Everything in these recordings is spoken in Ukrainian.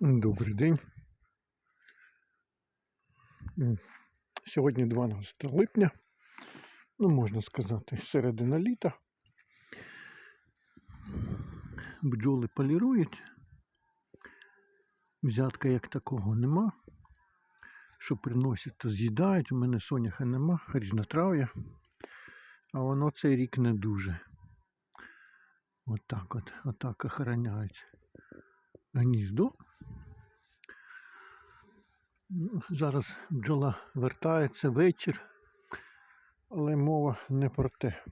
Добрий день. Сьогодні 12 липня, ну можна сказати, середина літа. Бджоли полірують. Взятка як такого нема. Що приносять, то з'їдають. У мене соняха нема, різнотрав'я. А воно цей рік не дуже. Отак от, отак охороняють гніздо. Ну, Зараз бджола вертається вечір, але мова не про те.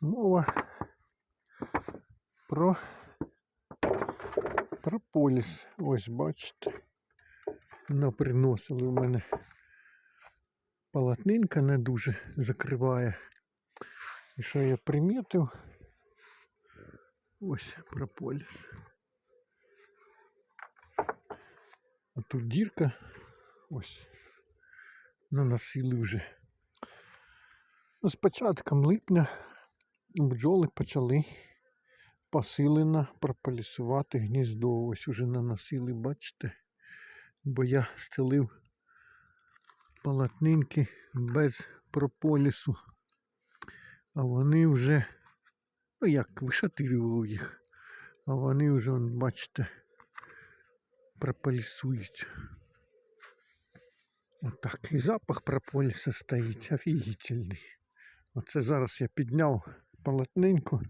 Мова про прополіс. Ось бачите. Наприносили в мене полотнинка не дуже закриває. І що я примітив? Ось прополіс. А тут дірка. Ось. Наносили вже. Ну, з початком липня бджоли почали посилено прополісувати гніздо. Ось уже наносили, бачите? Бо я стелив полотнинки без прополісу. А вони вже, ну як, вишатирював їх. А вони вже, бачите, прополісують. Отак. І запах прополіса стоїть офігітельний. Оце зараз я підняв полотнинку.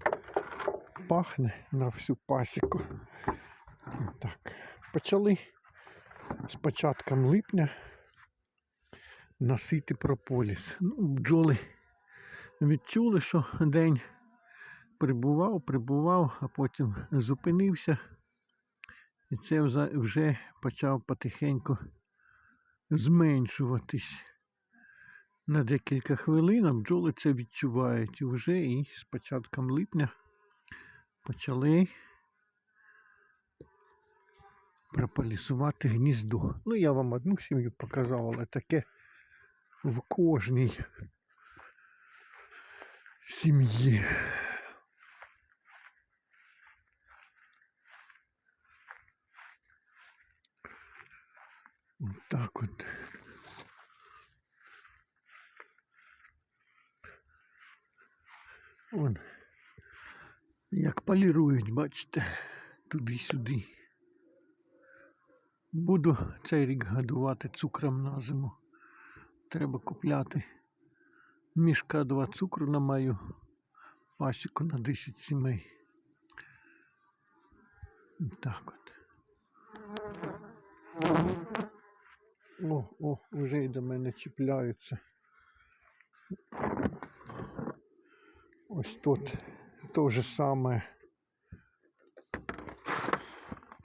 Пахне на всю пасіку. Так. Почали з початком липня носити прополіс. Ну, бджоли відчули, що день прибував, прибував, а потім зупинився. І це вже почав потихеньку зменшуватись. На декілька хвилин бджоли це відчувають вже і з початком липня почали прополісувати гніздо. Ну, я вам одну сім'ю показав, але таке в кожній сім'ї. Вот так от. Вон. Як полірують, бачите, туди-сюди. Буду цей рік годувати цукром на зиму. Треба купляти мішка два цукру на мою пасіку на 10 сімей. Так от. О, о, вже й до мене чіпляються. Ось тут те же саме.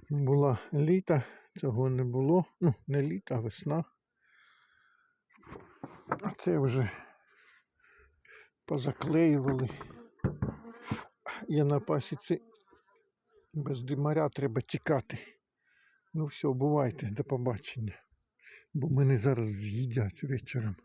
Була літа, цього не було. Ну, не літа, а весна. А це вже позаклеювали. Я на пасіці без димаря треба тікати. Ну все, бувайте, до побачення. Бо мене зараз з'їдять вечором.